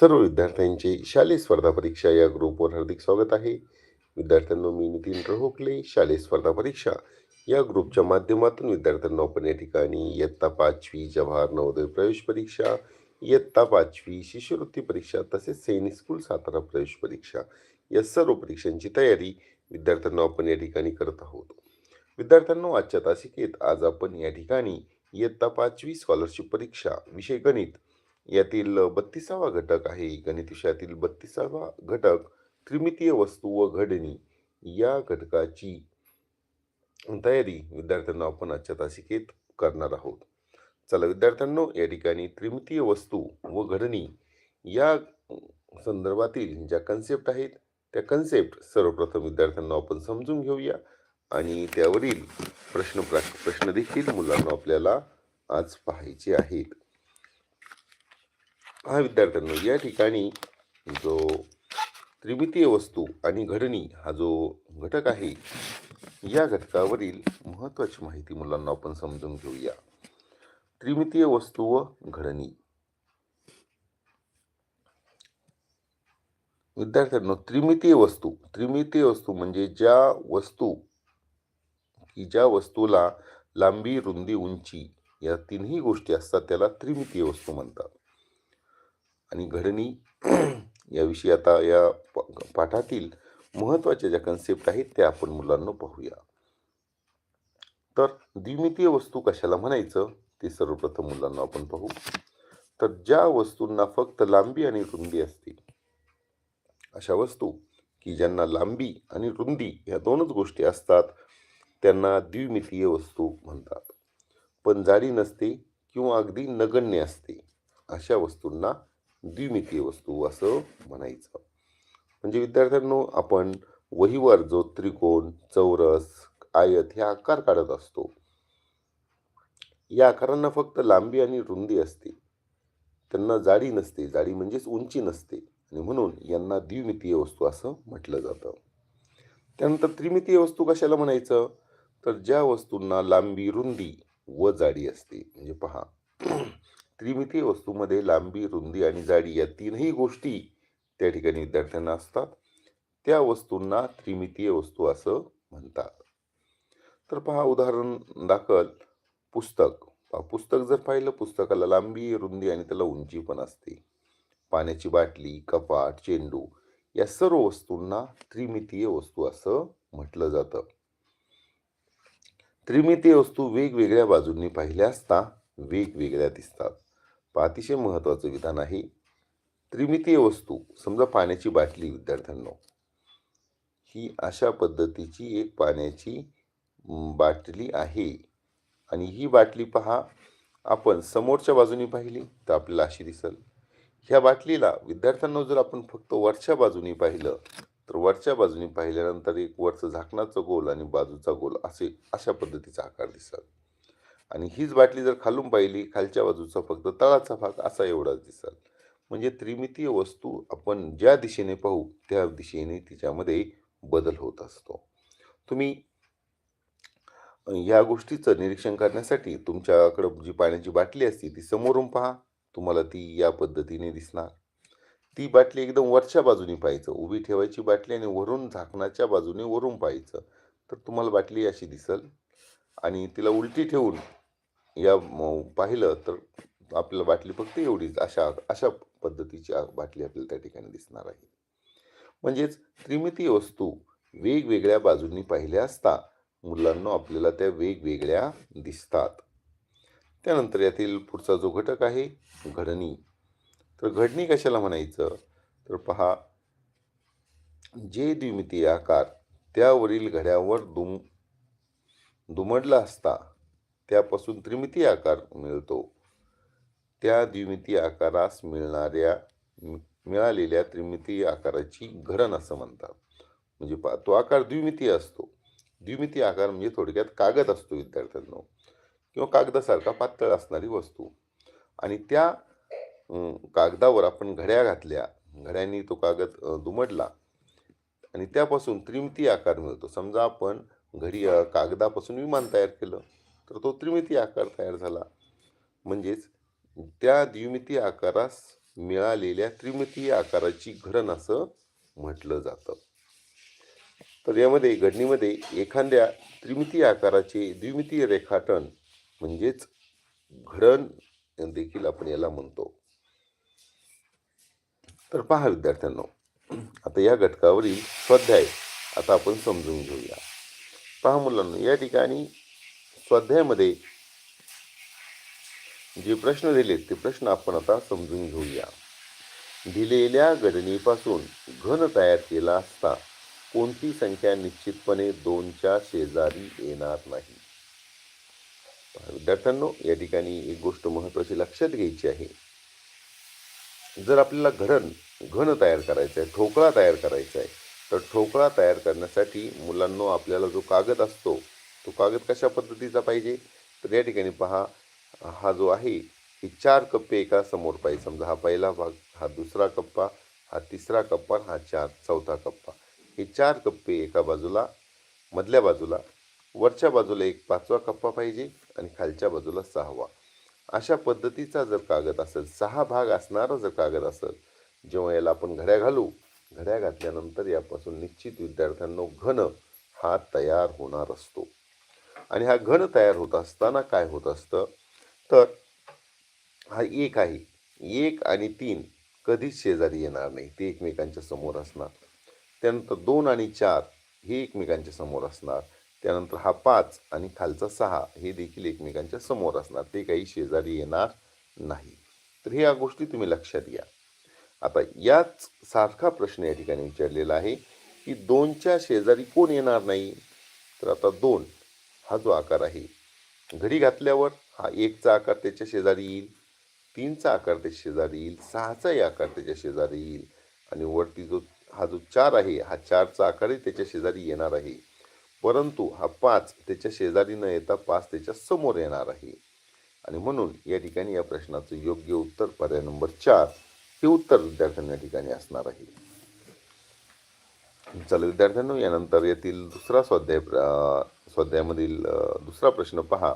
सर्व विद्यार्थ्यांचे शालेय स्पर्धा परीक्षा या ग्रुपवर हार्दिक स्वागत आहे. विद्यार्थ्यांना मी नितीन रहोकले शालेय स्पर्धा परीक्षा या ग्रुपच्या माध्यमातून विद्यार्थ्यांना आपण या ठिकाणी इयत्ता पाचवी जवाहर नवोदय प्रवेश परीक्षा इयत्ता पाचवी शिष्यवृत्ती परीक्षा तसेच सैनिक स्कूल सातारा प्रवेश परीक्षा या सर्व परीक्षांची तयारी विद्यार्थ्यांना आपण या ठिकाणी करत आहोत. विद्यार्थ्यांना आजच्या तासिकेत आज आपण या ठिकाणी इयत्ता पाचवी स्कॉलरशिप परीक्षा विषय गणित यातील बत्तीसावा घटक आहे गणितविषयातील बत्तीसावा घटक. त्रिमितीय वस्तू व घडणी या घटकाची तयारी विद्यार्थ्यांना आपण आजच्या तासिकेत करणार आहोत. चला विद्यार्थ्यांनो या ठिकाणी त्रिमितीय वस्तू व घडणी या संदर्भातील ज्या कन्सेप्ट आहेत त्या कन्सेप्ट सर्वप्रथम विद्यार्थ्यांना आपण समजून घेऊया आणि त्यावरील प्रश्न प्रा प्रश्न देखील मुलांना आपल्याला आज पाहायचे आहेत. हा विद्यार्थ्यांनो या ठिकाणी जो त्रिमितीय वस्तू आणि घडणी हा जो घटक आहे या घटकावरील महत्त्वाची माहिती मुलांना आपण समजून घेऊया. त्रिमितीय वस्तू व घडणी. विद्यार्थ्यांनो त्रिमितीय वस्तू त्रिमितीय वस्तू म्हणजे ज्या वस्तू की ज्या वस्तूला लांबी रुंदी उंची या तिन्ही गोष्टी असतात त्याला त्रिमितीय वस्तू म्हणतात. आणि घडणी याविषयी आता या पाठातील महत्त्वाच्या ज्या कन्सेप्ट आहेत त्या आपण मुलांना पाहूया. तर द्विमितीय वस्तू कशाला म्हणायचं ते सर्वप्रथम मुलांना आपण पाहू. तर ज्या वस्तूंना फक्त लांबी आणि रुंदी असते अशा वस्तू की ज्यांना लांबी आणि रुंदी ह्या दोनच गोष्टी असतात त्यांना द्विमितीय वस्तू म्हणतात. पण जाडी नसते किंवा अगदी नगण्य असते अशा वस्तूंना द्विमितीय वस्तू असं म्हणायचं. म्हणजे विद्यार्थ्यांनो आपण वहीवर जो त्रिकोण चौरस आयत हे आकार काढत असतो या आकारांना फक्त लांबी आणि रुंदी असते. त्यांना जाडी नसते जाडी म्हणजेच उंची नसते. आणि म्हणून यांना द्विमितीय वस्तू असं म्हटलं जातं. त्यानंतर त्रिमितीय वस्तू कशाला म्हणायचं? तर ज्या वस्तूंना लांबी रुंदी व जाडी असते म्हणजे पहा. त्रिमितीय वस्तूमध्ये लांबी रुंदी आणि जाडी या तीनही गोष्टी त्या ठिकाणी विद्यार्थ्यांना असतात. त्या वस्तूंना त्रिमितीय वस्तू असं म्हणतात. तर पहा उदाहरण दाखल. पुस्तक. पहा पुस्तक जर पाहिलं पुस्तकाला लांबी रुंदी आणि त्याला उंची पण असते. पाण्याची बाटली कपाट चेंडू या सर्व वस्तूंना त्रिमितीय वस्तू असं म्हटलं जातं. त्रिमितीय वस्तू वेगवेगळ्या बाजूंनी पाहिल्या असता वेगवेगळ्या दिसतात. अतिशय महत्त्वाचं विधान आहे. त्रिमितीय वस्तू समजा पाण्याची बाटली विद्यार्थ्यांनो. ही अशा पद्धतीची एक पाण्याची बाटली आहे. आणि ही बाटली पहा आपण समोरच्या बाजूनी पाहिली तर आपल्याला अशी दिसल. ह्या बाटलीला विद्यार्थ्यांना जर आपण फक्त वरच्या बाजूनी पाहिलं तर वरच्या बाजूनी पाहिल्यानंतर एक वरचं झाकणाचं गोल आणि बाजूचा गोल असे अशा पद्धतीचा आकार दिसल. आणि हीच बाटली जर खालून पाहिली खालच्या बाजूचा फक्त तळाचा भाग असा एवढाच दिसाल. म्हणजे त्रिमितीय वस्तू आपण ज्या दिशेने पाहू त्या दिशेने तिच्यामध्ये बदल होत असतो. तुम्ही या गोष्टीचं निरीक्षण करण्यासाठी तुमच्याकडं जी पाण्याची बाटली असते ती समोरून पहा. तुम्हाला ती या पद्धतीने दिसणार. ती बाटली एकदम वरच्या बाजूने पाहायचं. उभी ठेवायची बाटली आणि वरून झाकणाच्या बाजूने वरून पाहायचं. तर तुम्हाला बाटली अशी दिसल. आणि तिला उलटी ठेवून या पाहिलं तर आपल्याला बाटली फक्त एवढीच. अशा अशा पद्धतीची बाटली आपल्याला त्या ठिकाणी दिसणार आहे. म्हणजेच त्रिमितीय वस्तू वेगवेगळ्या बाजूंनी पाहिल्या असता मुलांना आपल्याला त्या वेगवेगळ्या दिसतात. त्यानंतर यातील पुढचा जो घटक आहे घडणी. तर घडणी कशाला म्हणायचं? तर पहा जे द्विमितीय आकार त्यावरील घड्यावर दुम दुमडला असता त्यापासून त्रिमिती आकार मिळतो. त्या द्विमिती आकारास मिळणाऱ्या मिळालेल्या त्रिमिती आकाराची घडण असं म्हणतात. म्हणजे पा तो आकार द्विमिती असतो. द्विमिती आकार म्हणजे थोडक्यात कागद असतो विद्यार्थ्यांनो. किंवा कागदासारखा पातळ असणारी वस्तू. आणि त्या कागदावर आपण घड्या घातल्या घड्यांनी तो कागद दुमडला. आणि त्यापासून त्रिमिती आकार मिळतो. समजा आपण घडी कागदापासून विमान तयार केलं. तर तो त्रिमिती आकार तयार झाला. म्हणजेच त्या द्विमिती आकारास मिळालेल्या त्रिमितीय आकाराची घडण असं म्हटलं जातं. तर यामध्ये घडणीमध्ये एखाद्या त्रिमितीय आकाराचे द्विमितीय रेखाटन म्हणजेच घडण देखील आपण याला म्हणतो. तर पहा विद्यार्थ्यांनो आता या घटकावरील स्वाध्याय आता आपण समजून घेऊया. पहा मुलांना या ठिकाणी स्वाध्यायामध्ये जे प्रश्न दिलेत ते प्रश्न आपण आता समजून घेऊया. दिलेल्या घडणीपासून घन तयार केला असता कोणती संख्या निश्चितपणे दोनच्या शेजारी येणार नाही? विद्यार्थ्यांनो या ठिकाणी एक गोष्ट महत्त्वाची लक्षात घ्यायची आहे. जर आपल्याला घडण घन तयार करायचं आहे ठोकळा तयार करायचा आहे तर ठोकळा तयार करण्यासाठी मुलांनो आपल्याला जो कागद असतो तो कागद कशा पद्धतीचा पाहिजे? तर या ठिकाणी पहा हा जो आहे हे चार कप्पे एका समोर पाहिजे. समजा हा पहिला भाग हा दुसरा कप्पा हा तिसरा कप्पा हा चार चौथा कप्पा. हे चार कप्पे एका बाजूला मधल्या बाजूला वरच्या बाजूला एक पाचवा कप्पा पाहिजे आणि खालच्या बाजूला सहावा. अशा पद्धतीचा जर कागद असेल सहा भाग असणारा जर कागद असेल जेव्हा याला आपण घड्या घालू घड्या घातल्यानंतर यापासून निश्चित विद्यार्थ्यांनो घन हा तयार होणार असतो. आणि हा घन तयार होत असताना काय होत असतं? तर हा एक आहे. एक आणि तीन कधीच शेजारी येणार नाही. ते एकमेकांच्या समोर असणार. त्यानंतर दोन आणि चार हे एकमेकांच्या समोर असणार. त्यानंतर हा पाच आणि खालचा सहा हे देखील एकमेकांच्या समोर असणार. ते काही शेजारी येणार नाही. तर ह्या गोष्टी तुम्ही लक्षात घ्या. आता याच सारखा प्रश्न या ठिकाणी विचारलेला आहे की दोनच्या शेजारी कोण येणार नाही? तर आता दोन. हा जो आकार आहे घडी घातल्यावर हा एकचा आकार त्याच्या शेजारी येईल तीनचा आकार त्याच्या शेजारी येईल सहाचाही आकार त्याच्या शेजारी येईल आणि वरती जो हा जो चार आहे हा चारचा आकारही त्याच्या शेजारी येणार आहे. परंतु हा पाच त्याच्या शेजारी न येता पाच त्याच्यासमोर येणार आहे. आणि म्हणून या ठिकाणी या प्रश्नाचं योग्य उत्तर पर्याय नंबर चार हे उत्तर विद्यार्थ्यांना या ठिकाणी असणार आहे. चला विद्यार्थ्यांनो यानंतर येथील दुसरा स्वाध्याय स्वाध्यायामधील दुसरा प्रश्न पहा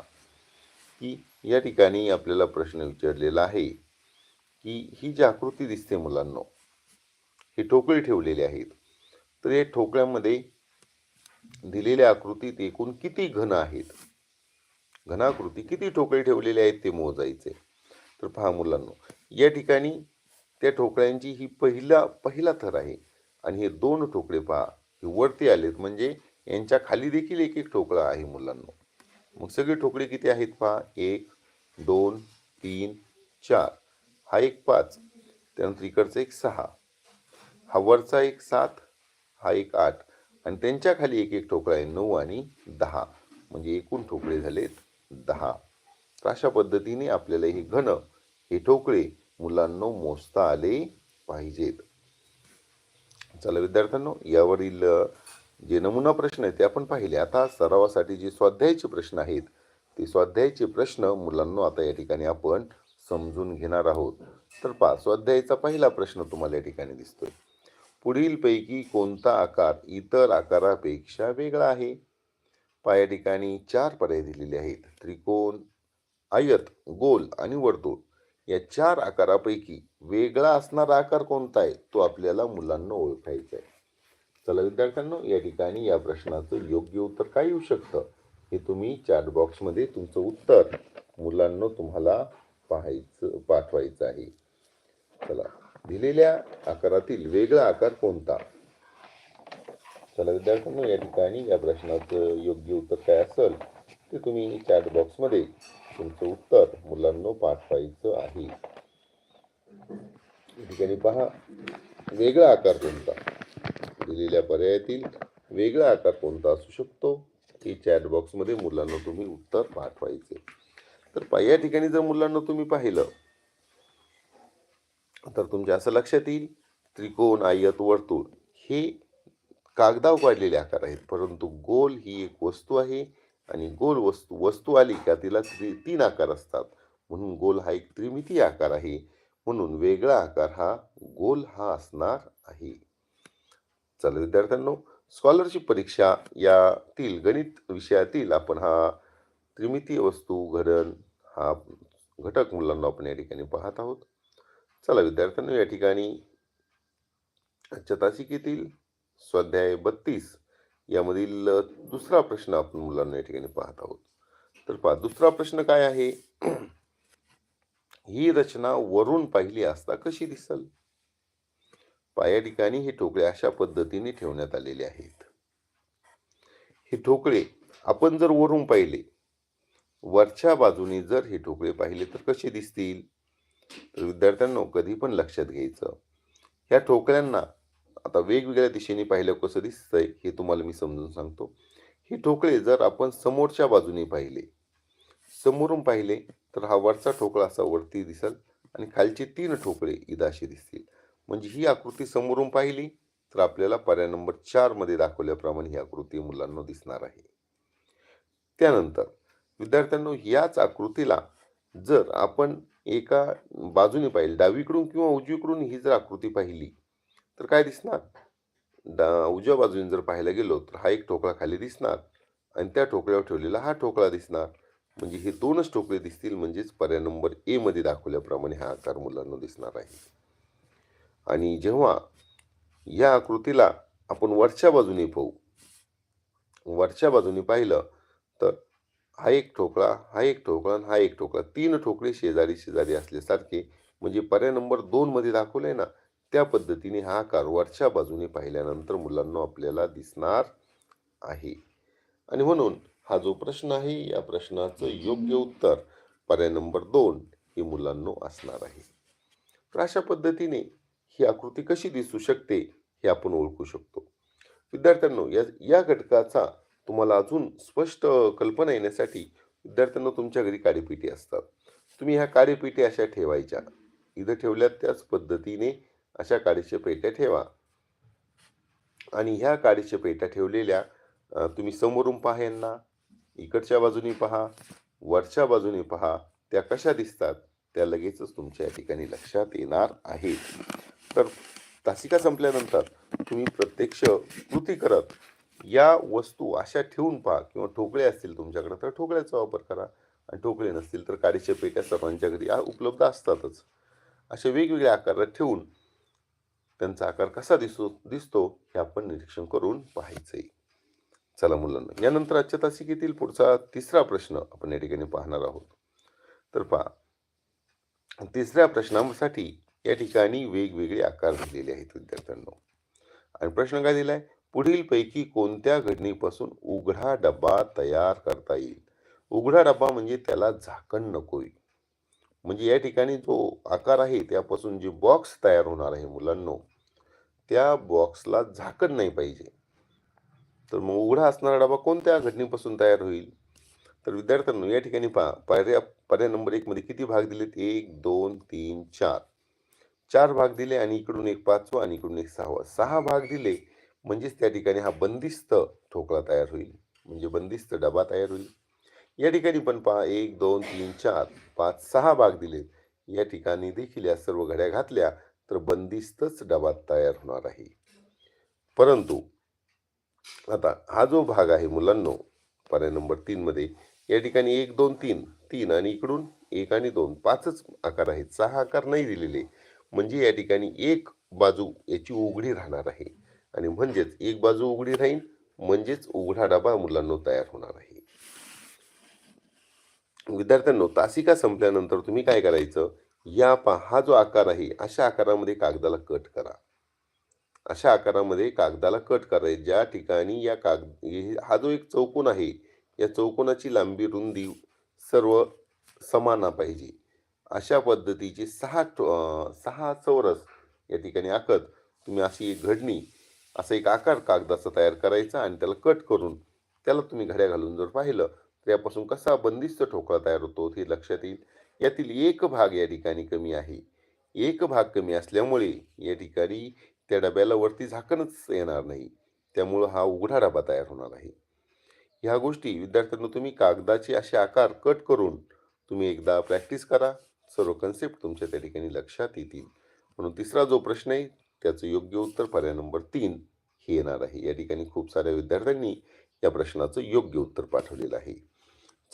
की या ठिकाणी आपल्याला प्रश्न विचारलेला आहे की ही जी आकृती दिसते मुलांनो ही ठोकळी ठेवलेली आहेत. तर या ठोकळ्यामध्ये दिलेल्या आकृतीत एकूण किती घन आहेत? घनाकृती किती ठोकळे ठेवलेले आहेत ते मोजायचे? तर पहा मुलांनो या ठिकाणी त्या ठोकळ्यांची ही पहिला पहिला थर आहे आणि हे दोन ठोकळे पहा हे वरती आलेत. म्हणजे यांच्या खाली देखील एक एक ठोकळा आहे मुलांनो. मग सगळे ठोकळे किती आहेत पहा? एक दोन तीन चार. हा एक पाच. त्यानंतर इकडचा एक सहा. हा वरचा एक सात हा एक आठ. आणि त्यांच्या खाली एक एक ठोकळा आहे नऊ आणि दहा. म्हणजे एकूण ठोकळे झालेत दहा. तर अशा पद्धतीने आपल्याला हे घन हे ठोकळे मुलांना मोजता आले पाहिजेत. चला विद्यार्थ्यांनो यावरील जे नमुना प्रश्न आहेत ते आपण पाहिले. आता सरावासाठी जे स्वाध्यायाचे प्रश्न आहेत ते स्वाध्यायाचे प्रश्न मुलांना आता या ठिकाणी आपण समजून घेणार आहोत. तर पा स्वाध्यायाचा पहिला प्रश्न तुम्हाला या ठिकाणी दिसतोय. पुढीलपैकी कोणता आकार इतर आकारापेक्षा वेगळा आहे? पा या ठिकाणी चार पर्याय दिलेले आहेत. त्रिकोण आयत गोल आणि वर्तुळ. या चार आकारापैकी वेगळा असणारा आकार कोणता आहे? तो आपल्याला मुलांना ओळखायचा आहे. चला विद्यार्थ्यांनो या ठिकाणी या प्रश्नाचं योग्य उत्तर काय येऊ शकतं? हे तुम्ही चॅट बॉक्समध्ये तुमचं उत्तर मुलांना तुम्हाला पाहायचं पाठवायचं आहे. चला दिलेल्या आकारातील वेगळा आकार कोणता? चला विद्यार्थ्यांनो या ठिकाणी या प्रश्नाचं योग्य उत्तर काय असेल ते तुम्ही चॅट बॉक्समध्ये तुमचं उत्तर मुलांना पाठवायचं आहे. या ठिकाणी पहा वेगळा आकार कोणता? दिलेल्या पर्यायातील वेगळा आकार कोणता असू शकतो? हे चॅट बॉक्समध्ये मुलांना तुम्ही उत्तर पाठवायचे. तर या ठिकाणी जर मुलांना तुम्ही पाहिलं तर तुमच्या असं लक्षात येईल त्रिकोण आयत वर्तुळ हे कागदाव काढलेले आकार आहेत. परंतु गोल ही एक वस्तू आहे आणि गोल वस्तू वस्तू आली का तिला त्रि तीन आकार असतात. म्हणून गोल हा एक त्रिमितीय आकार आहे. म्हणून वेगळा आकार हा गोल हा असणार आहे. चला विद्यार्थ्यांनो स्कॉलरशिप परीक्षा यातील गणित विषयातील आपण हा त्रिमितीय वस्तू घडण हा घटक मुलांना आपण या ठिकाणी पाहत आहोत. चला विद्यार्थ्यांनो या ठिकाणी आजच्या तासिकेतील स्वाध्याय बत्तीस यामधील दुसरा प्रश्न आपण मुलांना या ठिकाणी पाहत आहोत. तर पहा दुसरा प्रश्न काय आहे? ही रचना वरून पाहिली असता कशी दिसल? पाया ठिकाणी हे ठोकळे अशा पद्धतीने ठेवण्यात आलेले आहेत. हे ठोकळे आपण जर वरून पाहिले वरच्या बाजूने जर हे ठोकळे पाहिले तर कसे दिसतील? तर विद्यार्थ्यांना कधी पण लक्षात घ्यायचं. ह्या ठोकळ्यांना आता वेगवेगळ्या दिशेने पाहिलं कसं दिसतंय हे तुम्हाला मी समजून सांगतो. हे ठोकळे जर आपण समोरच्या बाजूने पाहिले समोरून पाहिले तर हा वरचा ठोकळा असा वरती दिसल आणि खालचे तीन ठोकळे इदाशी दिसतील. म्हणजे ही आकृती समोरून पाहिली तर आपल्याला पर्याय नंबर चारमध्ये दाखवल्याप्रमाणे ही आकृती मुलांना दिसणार आहे. त्यानंतर विद्यार्थ्यांनो याच आकृतीला जर आपण एका बाजूने पाहिली डावीकडून किंवा उजवीकडून ही जर आकृती पाहिली तर काय दिसणार? डा उजव्या बाजूने जर पाहायला गेलो तर हा एक ठोकळा खाली दिसणार आणि त्या ठोकळ्यावर ठेवलेला हा ठोकळा दिसणार. म्हणजे हे दोनच ठोकळे दिसतील म्हणजेच पर्याय नंबर ए मध्ये दाखवल्याप्रमाणे हा आकार मुलांना दिसणार आहे. आणि जेव्हा या आकृतीला आपण वरच्या बाजूने पाहू वरच्या बाजूने पाहिलं तर हा एक ठोकळा हा एक ठोकळा आणि हा एक ठोकळा तीन ठोकळे शेजारी शेजारी असल्यासारखे म्हणजे पर्याय नंबर दोनमध्ये दाखवलं आहे ना त्या पद्धतीने हा आकार वरच्या बाजूने पाहिल्यानंतर मुलांना आपल्याला दिसणार आहे. आणि म्हणून हा जो प्रश्न आहे या प्रश्नाचं योग्य उत्तर पर्याय नंबर दोन हे मुलांनो असणार आहे. तर अशा पद्धतीने ही आकृती कशी दिसू शकते हे आपण ओळखू शकतो. विद्यार्थ्यांनो या या घटकाचा तुम्हाला अजून स्पष्ट कल्पना येण्यासाठी विद्यार्थ्यांना तुमच्या घरी कार्यपेटी असतात. तुम्ही ह्या कार्यपेटी अशा ठेवायच्या. इथं ठेवल्या त्याच पद्धतीने अशा काडीच्या पेट्या ठेवा. आणि ह्या काडीच्या पेट्या ठेवलेल्या तुम्ही समोरून पहा यांना इकडच्या बाजूने पहा वरच्या बाजूने पहा त्या कशा दिसतात त्या लगेचच तुमच्या या ठिकाणी लक्षात येणार आहेत. तर तासिका संपल्यानंतर तुम्ही प्रत्यक्ष कृती करत या वस्तू अशा ठेवून पहा किंवा ठोकळे असतील तुमच्याकडे तर ठोकळ्याचा वापर करा. आणि ठोकळे नसतील तर काडीच्या पेट्या सर्वांच्या घरी उपलब्ध असतातच. अशा वेगवेगळ्या आकारात ठेवून त्यांचा आकार कसा दिसतो दिसतो हे आपण निरीक्षण करून पाहायचंय. चला मुलांना यानंतर आजच्या तासिकेतील पुढचा तिसरा प्रश्न आपण या ठिकाणी पाहणार आहोत. तर पहा तिसऱ्या प्रश्नासाठी या ठिकाणी वेगवेगळे आकार दिलेले आहेत विद्यार्थ्यांना. आणि प्रश्न काय दिला आहे पुढीलपैकी कोणत्या घडणीपासून उघडा डबा तयार करता येईल? उघडा डबा म्हणजे त्याला झाकण नकोय म्हणजे या ठिकाणी जो आकार आहे त्यापासून जे बॉक्स तयार होणार आहे मुलांनो त्या बॉक्सला झाकण नाही पाहिजे. तर मग उघडा असणारा डबा कोणत्या घटनेपासून तयार होईल? तर विद्यार्थ्यांनो या ठिकाणी पा पायऱ्या पर्याय नंबर एकमध्ये किती भाग दिलेत? एक दोन तीन चार. चार भाग दिले आणि इकडून एक पाचवा आणि इकडून एक सहावा. सहा भाग दिले म्हणजेच त्या ठिकाणी हा बंदिस्त ठोकळा तयार होईल. म्हणजे बंदिस्त डबा तयार होईल. या ठिकाणी पण पहा एक दोन तीन चार पाच सहा भाग दिलेत. या ठिकाणी देखील या सर्व घड्या घातल्या तर बंदिस्तच डबा तयार होणार आहे. परंतु आता हा जो भाग आहे मुलांनो पर्याय नंबर तीनमध्ये या ठिकाणी एक दोन तीन तीन आणि इकडून एक आणि दोन पाचच आकार आहेत. सहा आकार नाही दिलेले. म्हणजे या ठिकाणी एक बाजू याची उघडी राहणार आहे. आणि म्हणजेच एक बाजू उघडी राहील म्हणजेच उघडा डबा मुलांना तयार होणार आहे. विद्यार्थ्यांनो तासिका संपल्यानंतर तुम्ही काय करायचं? या पा हा जो आकार आहे अशा आकारामध्ये कागदाला कट करा. अशा आकारामध्ये कागदाला कट करायचे ज्या ठिकाणी या काग हा जो एक चौकोन आहे या चौकोनाची लांबी रुंदी सर्व समाना पाहिजे. अशा पद्धतीचे सहा टो- सहा चौरस या ठिकाणी आखत. तुम्ही अशी एक घडणी असा एक आकार कागदाचा तयार करायचा आणि त्याला कट करून त्याला तुम्ही घड्या घालून जर पाहिलं तर यापासून कसा बंदिस्त ठोकळा तयार होतो हे लक्षात येईल. यातील एक भाग या ठिकाणी कमी आहे. एक भाग कमी असल्यामुळे या ठिकाणी त्या डब्याला वरती झाकणच येणार नाही. त्यामुळं हा उघडा डबा तयार होणार आहे. ह्या गोष्टी विद्यार्थ्यांना तुम्ही कागदाचे असे आकार कट करून तुम्ही एकदा प्रॅक्टिस करा. सर्व कन्सेप्ट तुमच्या त्या ठिकाणी लक्षात येतील. म्हणून तिसरा जो प्रश्न आहे त्याचं योग्य उत्तर पर्याय नंबर तीन हे येणार आहे. या ठिकाणी खूप साऱ्या विद्यार्थ्यांनी या प्रश्नाचं योग्य उत्तर पाठवलेलं आहे.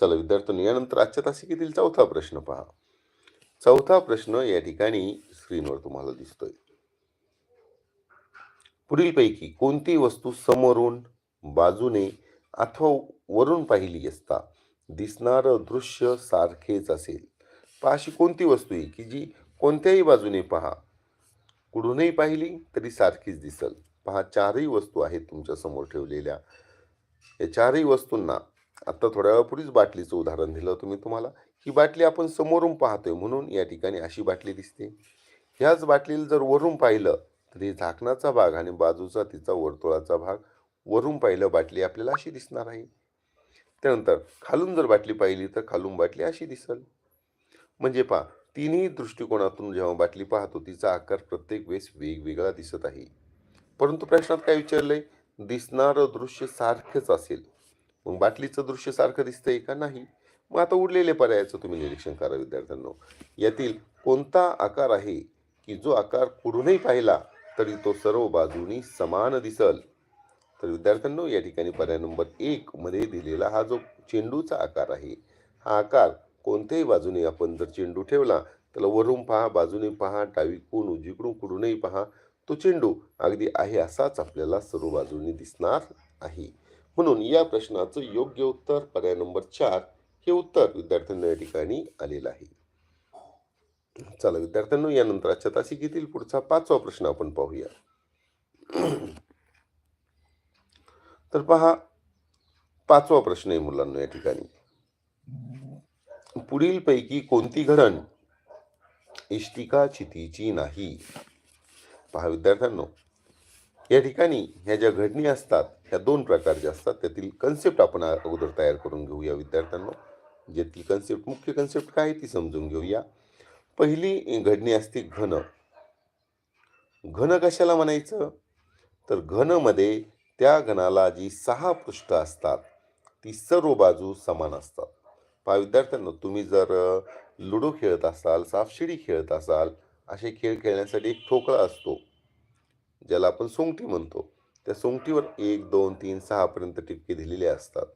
चला विद्यार्थ्यांनी यानंतर आजच्या तासिकेतील चौथा प्रश्न पहा. चौथा प्रश्न या ठिकाणी स्क्रीनवर तुम्हाला दिसतोय. पुढीलपैकी कोणती वस्तू समोरून बाजूने अथवा वरून पाहिली असता दिसणारं दृश्य सारखेच असेल? पहा अशी कोणती वस्तू आहे की जी कोणत्याही बाजूने पहा. कुठूनही पाहिली तरी सारखीच दिसल. पहा चारही वस्तू आहेत तुमच्यासमोर ठेवलेल्या. या चारही वस्तूंना आत्ता थोड्या वेळापूर्वीच बाटलीचं उदाहरण दिलं होतं मी तुम्हाला. ही बाटली आपण समोरून पाहतोय म्हणून या ठिकाणी अशी बाटली दिसते. ह्याच बाटलीला जर वरून पाहिलं तर हे झाकणाचा भाग आणि बाजूचा तिचा वर्तुळाचा भाग वरून पाहिलं बाटली आपल्याला अशी दिसणार आहे. त्यानंतर खालून जर बाटली पाहिली तर खालून बाटली अशी दिसल. म्हणजे पहा तिन्ही दृष्टिकोनातून जेव्हा बाटली पाहतो तिचा आकार प्रत्येक वेळेस वेगवेगळा दिसत आहे. परंतु प्रश्नात काय विचारलंय? दिसणारं दृश्य सारखंच असेल. मग बाटलीचं दृश्य सारखं दिसतंय का? नाही. मग आता उरलेले पर्यायाचं तुम्ही निरीक्षण करा विद्यार्थ्यांनो. यातील कोणता आकार आहे की जो आकार कुठूनही पाहिला तरी तो सर्व बाजूनी समान दिसल? तर विद्यार्थ्यांनो या ठिकाणी पर्याय नंबर एक मध्ये दिलेला हा जो चेंडूचा आकार आहे हा आकार कोणत्याही बाजूने आपण जर चेंडू ठेवला त्याला वरून पहा बाजूने पहा डावीकडून उजवीकडून कुठूनही पहा तो चेंडू अगदी आहे असाच आपल्याला सर्व बाजूंनी दिसणार आहे. म्हणून या प्रश्नाचं योग्य उत्तर पर्याय नंबर चार हे उत्तर विद्यार्थ्यांना या ठिकाणी आलेलं आहे. चला विद्यार्थ्यांनो यानंतर आजच्या तासिकेतील पुढचा पाचवा प्रश्न आपण पाहूया. तर पहा पाचवा प्रश्न आहे मुलांना या ठिकाणी. पुढीलपैकी कोणती घडण इष्टिका चितीची नाही? पहा विद्यार्थ्यांनो या ठिकाणी ह्या ज्या घडणी असतात ह्या दोन प्रकारच्या असतात त्यातील कन्सेप्ट आपण अगोदर तयार करून घेऊया विद्यार्थ्यांनो. ज्यातील कन्सेप्ट मुख्य कन्सेप्ट काय ती समजून घेऊया. पहिली घडणी असते घन. घन कशाला म्हणायचं? तर घनमध्ये त्या घनाला जी सहा पृष्ठ असतात ती सर्व बाजू समान असतात. पहा विद्यार्थ्यांनो तुम्ही जर लुडो खेळत असाल सापशिडी खेळत असाल असे खेळ खेळण्यासाठी एक ठोकळा असतो ज्याला आपण सोंगटी म्हणतो. त्या सोंगटीवर एक दोन तीन सहापर्यंत टिपके दिलेले असतात.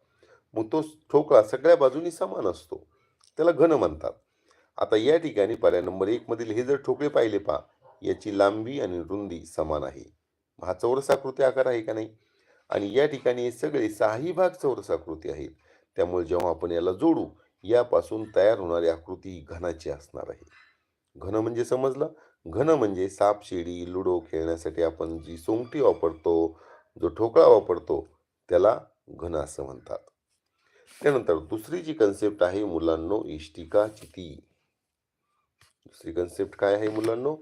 मग तो ठोकळा सगळ्या बाजूनी समान असतो. त्याला घन म्हणतात. आता या ठिकाणी पर्याय नंबर एकमधील हे जर ठोकळे पाहिले पहा याची लांबी आणि रुंदी समान आहे. हा चौरसाकृती आकार आहे का नाही? आणि या ठिकाणी हे सगळे सहाही भाग चौरसाकृती आहेत. त्यामुळे जेव्हा आपण याला जोडू यापासून तयार होणारी आकृती घनाची असणार आहे. घन म्हणजे समजलं? घन म्हणजे सापशिडी लुडो खेळण्यासाठी आपण जी सोंगटी वापरतो जो ठोकळा वापरतो त्याला घन असं म्हणतात. त्यानंतर दुसरी जी कन्सेप्ट आहे मुलांनो इष्टिका चिती. दुसरी कन्सेप्ट काय आहे मुलांनो?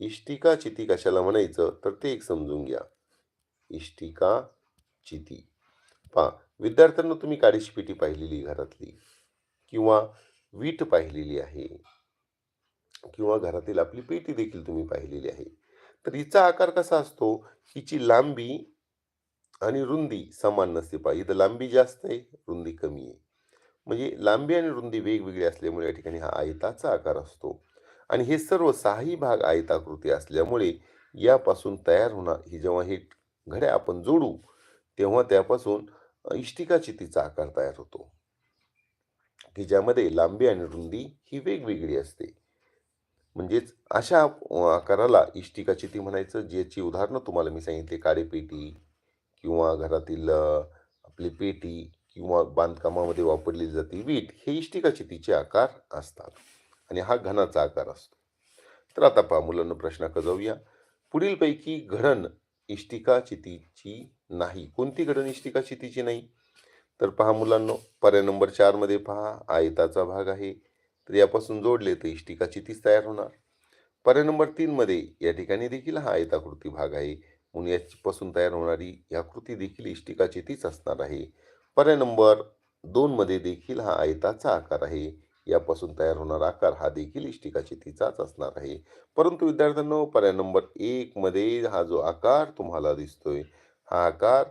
इष्टिका चिती कशाला म्हणायचं? तर ते एक समजून घ्या. इष्टिका चिती. पहा विद्यार्थ्यांना तुम्ही काडीची पेटी पाहिलेली घरातली. किंवा वीट पाहिलेली आहे. किंवा घरातील आपली पेटी देखील तुम्ही पाहिलेली आहे. तर हिचा आकार कसा असतो? हिची लांबी आणि रुंदी समान नसते पाहिजे इथं लांबी जास्त आहे रुंदी कमी आहे. म्हणजे लांबी आणि रुंदी वेगवेगळी असल्यामुळे या ठिकाणी हा आयताचा आकार असतो. आणि हे सर्व सहाही भाग आयताकृती असल्यामुळे यापासून तयार होणार ही जेव्हा हे घड्या आपण जोडू तेव्हा त्यापासून इष्टिकाची इष्टिका चितीचा आकार तयार होतो. की ज्यामध्ये लांबी आणि रुंदी ही वेगवेगळी असते. म्हणजेच अशा आकाराला इष्टिकाची ती म्हणायचं ज्याची उदाहरणं तुम्हाला मी सांगितली काडेपेटी किंवा घरातील आपली पेटी किंवा बांधकामामध्ये वापरली जाते वीट हे इष्टिका चितीचे आकार असतात आणि हा घनाचा आकार असतो. तर आता पहा मुलांना प्रश्नाकडे जाऊया. पुढीलपैकी घडण इष्टिका चितीची नाही. कोणती घडण इष्टिका चितीची नाही? तर पहा मुलांनो पर्याय नंबर चारमध्ये पहा आयताचा भाग आहे. तर यापासून जोडले तर इष्टिकाची तीच तयार होणार. पर्याय नंबर तीनमध्ये या ठिकाणी देखील हा आयताकृती भाग आहे. म्हणून यापासून तयार होणारी ही आकृती देखील इष्टिकाची तीच असणार आहे. पर्याय नंबर दोनमध्ये देखील हा आयताचा आकार आहे. यापासून तयार होणारा आकार हा देखील इष्टिकाची तिचाच असणार आहे. परंतु विद्यार्थ्यांनो पर्याय नंबर एकमध्ये हा जो आकार तुम्हाला दिसतोय हा आकार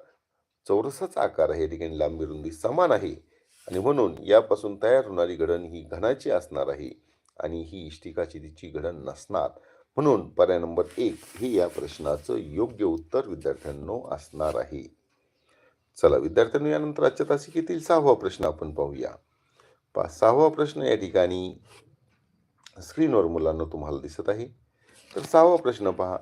चौरसाचा आकार आहे. या ठिकाणी लांबी रुंदी समान आहे. आणि म्हणून यापासून तयार होणारी घडण ही घनाची असणार आहे आणि ही इष्टिकाची तिची घडण नसणार. म्हणून पर्याय नंबर एक हे या प्रश्नाचं योग्य उत्तर विद्यार्थ्यांनो असणार आहे. चला विद्यार्थ्यांनो यानंतर आजच्या तासिकेतील सहावा प्रश्न आपण पाहूया. पा सहावा प्रश्न या ठिकाणी स्क्रीनवर मुलांना तुम्हाला दिसत आहे. तर सहावा प्रश्न पहा.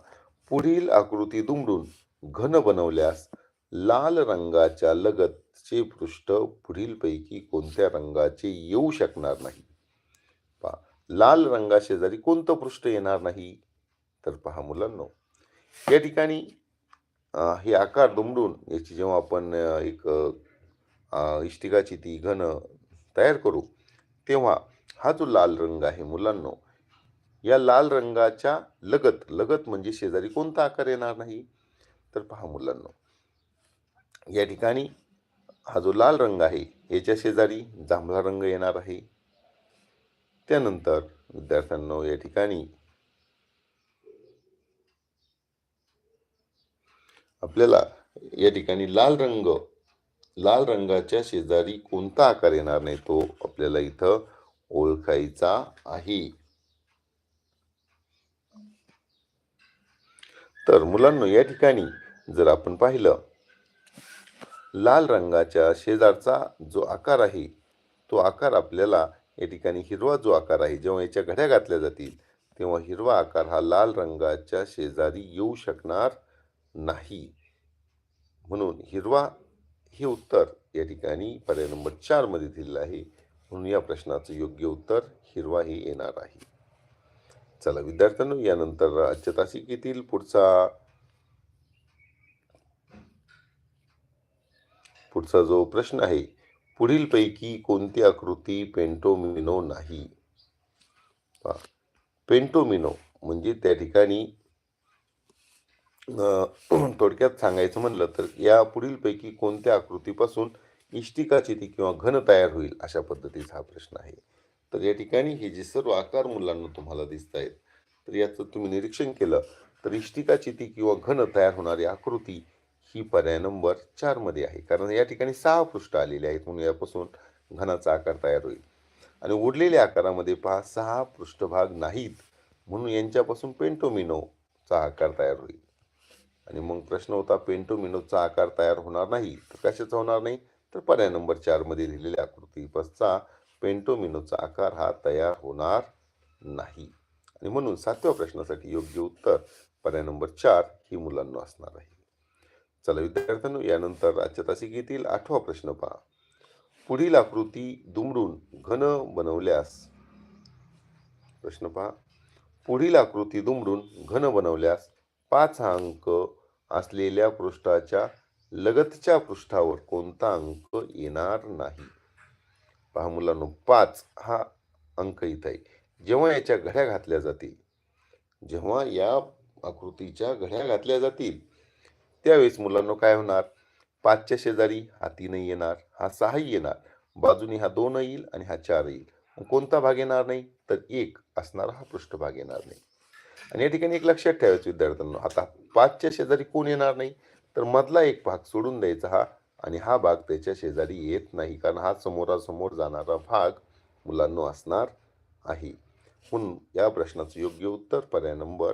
पुढील आकृती दुमडून घन बनवल्यास लाल रंगाच्या लगतचे पृष्ठ पुढीलपैकी कोणत्या रंगाचे येऊ शकणार नाही? पहा लाल रंगाशेजारी कोणतं पृष्ठ येणार नाही? तर पहा मुलांनो या ठिकाणी हे आकार दुमडून याची जेव्हा आपण एक इष्टिकाची ती घन तयार करू तेव्हा हा जो लाल रंग आहे मुलांनो या लाल रंगाच्या लगत लगत म्हणजे शेजारी कोणता आकार येणार नाही? तर पहा मुलांनो या ठिकाणी हा जो लाल रंग आहे याच्या शेजारी जांभळा रंग येणार आहे. त्यानंतर विद्यार्थ्यांनो या ठिकाणी आपल्याला या ठिकाणी लाल रंग लाल रंगाच्या शेजारी कोणता आकार येणार नाही तो आपल्याला इथं ओळखायचा आहे. तर मुलांनो या ठिकाणी जर आपण पाहिलं लाल रंगाच्या शेजारचा जो आकार आहे तो आकार आपल्याला या ठिकाणी हिरवा जो आकार आहे जेव्हा याच्या घड्या घातल्या जातील तेव्हा हिरवा आकार हा लाल रंगाच्या शेजारी येऊ शकणार नाही. म्हणून हिरवा हे उत्तर या ठिकाणी पर्याय नंबर चारमध्ये दिलेलं आहे. म्हणून या प्रश्नाचं योग्य उत्तर हिरवा हे येणार आहे. चला विद्यार्थ्यांनो यानंतर आजच्या तासिकेतील पुढचा पुढचा जो प्रश्न आहे पुढीलपैकी कोणती आकृती पेंटोमिनो नाही? पेंटोमिनो म्हणजे त्या ठिकाणी थोडक्यात सांगायचं म्हणलं तर या पुढीलपैकी कोणत्या आकृतीपासून इष्टिकाचिती किंवा घन तयार होईल अशा पद्धतीचा हा प्रश्न आहे. तर या ठिकाणी हे जे सर्व आकार मुलांना तुम्हाला दिसत आहेत तर याचं तुम्ही निरीक्षण केलं तर इष्टिकाचिती किंवा घन तयार होणारी आकृती ही पर्याय नंबर चारमध्ये आहे. कारण या ठिकाणी सहा पृष्ठ आलेले आहेत म्हणून यापासून घनाचा आकार तयार होईल. आणि उरलेल्या आकारामध्ये पहा सहा पृष्ठभाग नाहीत म्हणून यांच्यापासून पेंटोमिनोचा आकार तयार होईल. आणि मग प्रश्न होता पेंटोमिनोचा आकार तयार होणार नाही तर कशाचा होणार नाही? तर पर्याय नंबर चारमध्ये लिहिलेल्या आकृतीपासचा पेंटोमिनोचा आकार हा तयार होणार नाही. आणि म्हणून सातव्या प्रश्नासाठी योग्य उत्तर पर्याय नंबर चार ही मुलांना असणार आहे. चला विद्यार्थ्यांनो यानंतर आजच्या तासिकेतील आठवा प्रश्न पहा. पुढील आकृती दुमडून घन बनवल्यास प्रश्न पहा. पुढील आकृती दुमडून घन बनवल्यास पाच हा अंक असलेल्या पृष्ठाच्या लगतच्या पृष्ठावर कोणता अंक येणार नाही? पहा मुलांनो पाच हा अंक इथं आहे. जेव्हा याच्या घड्या घातल्या जातील जेव्हा या आकृतीच्या घड्या घातल्या जातील त्यावेळेस मुलांना काय होणार? पाचच्या शेजारी हा तीनही येणार हा सहाही येणार. बाजूनी हा दोन येईल आणि हा चार येईल. कोणता भाग येणार नाही? तर एक असणारा हा पृष्ठभाग येणार नाही. आणि या ठिकाणी एक लक्षात ठेवायचं विद्यार्थ्यांना आता पाचच्या शेजारी कोण येणार नाही? तर मधला एक भाग सोडून द्यायचा हा आणि हा भाग त्याच्या शेजारी येत नाही कारण हा समोरासमोर जाणारा भाग मुलांना असणार आहे. म्हणून या प्रश्नाचं योग्य उत्तर पर्याय नंबर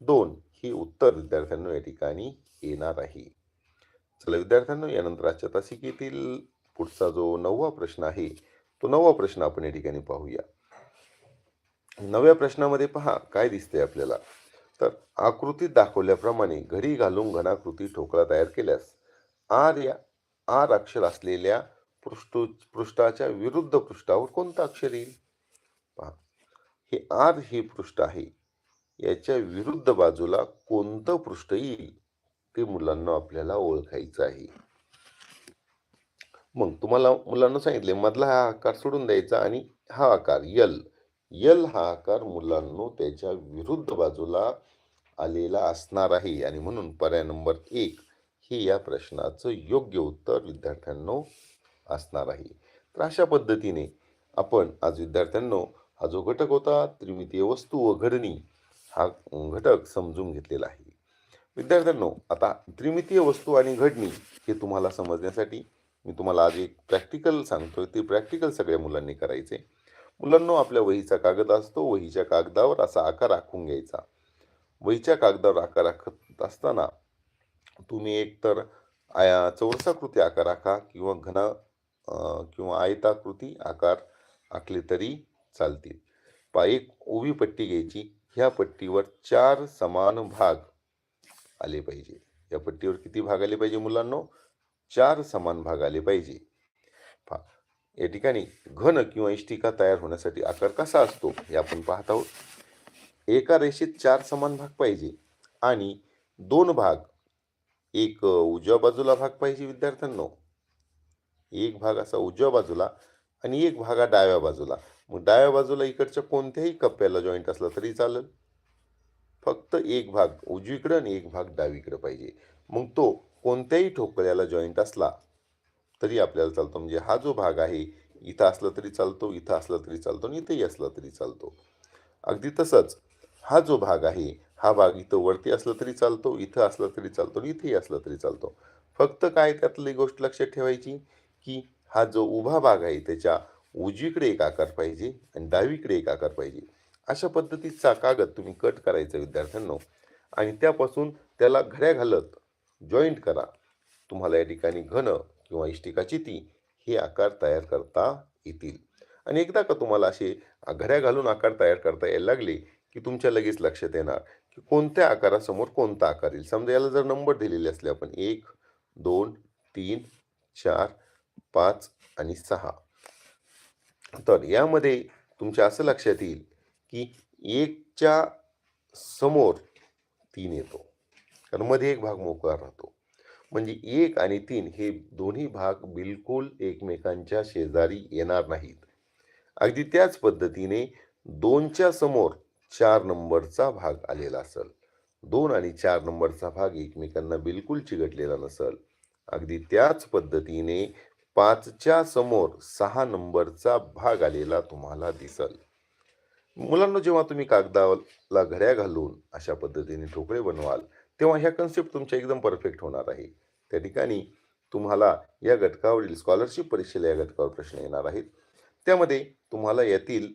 दोन. ही उत्तर विद्यार्थ्यांना या ठिकाणी येणार आहे चला विद्यार्थ्यांनो यानंतर आजच्या तासिकेतील पुढचा जो नववा प्रश्न आहे तो नववा प्रश्न आपण या ठिकाणी पाहूया. नव्या प्रश्नामध्ये पहा काय दिसतंय आपल्याला? तर आकृतीत दाखवल्याप्रमाणे घरी घालून घनाकृती ठोकळा तयार केल्यास आर या आर अक्षर असलेल्या पृष्ठ पृष्ठाच्या विरुद्ध पृष्ठावर कोणतं अक्षर येईल? पहा हे आर हे पृष्ठ आहे. याच्या विरुद्ध बाजूला कोणतं पृष्ठ येईल? ते मुलांना आपल्याला ओळखायचं आहे. मग तुम्हाला मुलांना सांगितले मधला हा आकार सोडून द्यायचा आणि हा आकार यल. यल हा आकार मुलांनो त्याच्या विरुद्ध बाजूला आलेला असणार आहे. आणि म्हणून पर्याय नंबर एक हे या प्रश्नाचं योग्य उत्तर विद्यार्थ्यांनो असणार आहे. तर अशा पद्धतीने आपण आज विद्यार्थ्यांनो हा जो घटक होता त्रिमितीय वस्तू व घडणी हा घटक समजून घेतलेला आहे. विद्यार्थ्यांनो आता त्रिमितीय वस्तू आणि घडणी हे तुम्हाला समजण्यासाठी मी तुम्हाला आज एक प्रॅक्टिकल सांगतोय. ते प्रॅक्टिकल सगळ्या मुलांनी करायचे. मुलांना आपल्या वहीचा कागद असतो. वहीच्या कागदावर असा आकार आखून घ्यायचा. वहीच्या कागदावर आकार आखत असताना तुम्ही एकतर आया चौरसाकृती आकार आखा किंवा घना किंवा आयताकृती आकार आखले तरी चालतील. पा एक उभी पट्टी घ्यायची. ह्या पट्टीवर चार समान भाग आले पाहिजे. या पट्टीवर किती भाग आले पाहिजे मुलांनो? चार समान भाग आले पाहिजे. या ठिकाणी घन किंवा इष्टिका तयार होण्यासाठी आकार कसा असतो हे आपण पाहत आहोत. एका रेषेत चार समान भाग पाहिजे आणि दोन भाग एक उजव्या बाजूला भाग पाहिजे विद्यार्थ्यांनो. एक भाग असा उजव्या बाजूला आणि एक भाग हा डाव्या बाजूला. मग डाव्या बाजूला इकडच्या कोणत्याही कप्प्याला जॉईंट असला तरी चालेल. फक्त एक भाग उजवीकडं आणि एक भाग डावीकडं पाहिजे. मग तो कोणत्याही ठोकळ्याला जॉईंट असला तरी आपल्याला चालतो. म्हणजे हा जो भाग आहे इथं असला तरी चालतो इथं असला तरी चालतो आणि इथंही असला तरी चालतो. अगदी तसंच हा जो भाग आहे हा भाग इथं वरती असला तरी चालतो इथं असला तरी चालतो आणि इथेही असला तरी चालतो. फक्त काय त्यातली गोष्ट लक्षात ठेवायची? की हा जो उभा भाग आहे त्याच्या उजवीकडे एक आकार पाहिजे आणि डावीकडे एक आकार पाहिजे. अशा पद्धतीचा कागद तुम्ही कट करायचा विद्यार्थ्यांनो. आणि त्यापासून त्याला घड्या घालत जॉईंट करा. तुम्हाला या ठिकाणी घन किंवा इष्टिका चिती हे आकार तयार करता येतील. आणि एकदा का तुम्हाला असे घड्या घालून आकार तयार करता यायला लागले की तुमच्या लगेच लक्षात येणार की कोणत्या आकारासमोर कोणता आकार येईल. समजा याला जर नंबर दिलेले असले आपण एक दोन तीन चार पाच आणि सहा. तर यामध्ये तुमच्या असं लक्षात येईल की एकच्या समोर तीन येतो. कारण मध्ये एक भाग मोकळा राहतो. म्हणजे एक आणि तीन हे दोन्ही भाग बिलकुल एकमेकांच्या शेजारी येणार नाहीत. अगदी त्याच पद्धतीने दोनच्या समोर चार नंबरचा भाग आलेला असेल. दोन आणि चार नंबरचा भाग एकमेकांना बिलकुल चिकटलेला नसेल. अगदी त्याच पद्धतीने पाचच्या समोर सहा नंबरचा भाग आलेला तुम्हाला दिसल. मुलांना जेव्हा तुम्ही कागदाला घड्या घालून अशा पद्धतीने ठोकळे बनवाल तेव्हा ह्या कन्सेप्ट तुमच्या एकदम परफेक्ट होणार आहे. त्या ठिकाणी तुम्हाला या घटकावरील स्कॉलरशिप परीक्षेला या घटकावर प्रश्न येणार आहेत. त्यामध्ये तुम्हाला यातील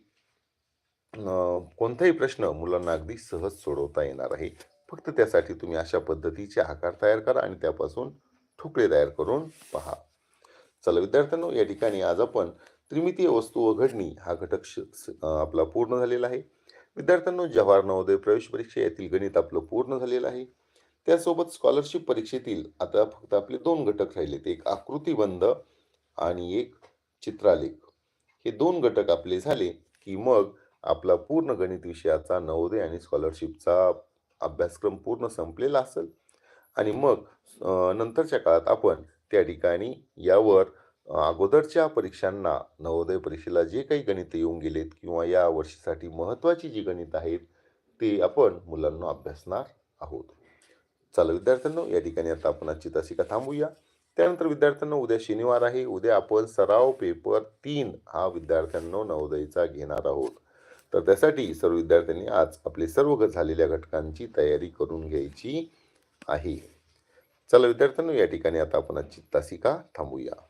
कोणताही प्रश्न मुलांना अगदी सहज सोडवता येणार आहे. फक्त त्यासाठी तुम्ही अशा पद्धतीचे आकार तयार करा आणि त्यापासून ठोकळे तयार करून पहा. चला विद्यार्थ्यांनो या ठिकाणी आज आपण त्रिमितीय वस्तू व घडणी हा घटक श- आपला पूर्ण झालेला आहे. विद्यार्थ्यांनो जवाहर नवोदय प्रवेश परीक्षा यातील गणित आपलं पूर्ण झालेलं आहे. त्यासोबत स्कॉलरशिप परीक्षेतील आता फक्त आपले दोन घटक राहिलेत. एक आकृतीबंध आणि एक चित्रालेख. हे दोन घटक आपले झाले की मग आपला पूर्ण गणित विषयाचा नवोदय आणि स्कॉलरशिपचा अभ्यासक्रम पूर्ण संपलेला असेल. आणि मग नंतरच्या काळात आपण त्या ठिकाणी यावर अगोदरच्या परीक्षांना नवोदय परीक्षेला जे काही गणित येऊन गेलेत किंवा या वर्षीसाठी महत्त्वाची जी गणित आहेत ते आपण मुलांना अभ्यासणार आहोत. चला विद्यार्थ्यांनो या ठिकाणी आता आपण आजची तासिका थांबूया. त्यानंतर विद्यार्थ्यांना उद्या शनिवार आहे. उद्या आपण सराव पेपर तीन हा विद्यार्थ्यांनो नवोदयचा घेणार आहोत. तर त्यासाठी सर्व विद्यार्थ्यांनी आज आपले सर्व झालेल्या घटकांची तयारी करून घ्यायची आहे. चला विद्यार्थ्यांनो या ठिकाणी आता आपण आजची तासिका थांबूया.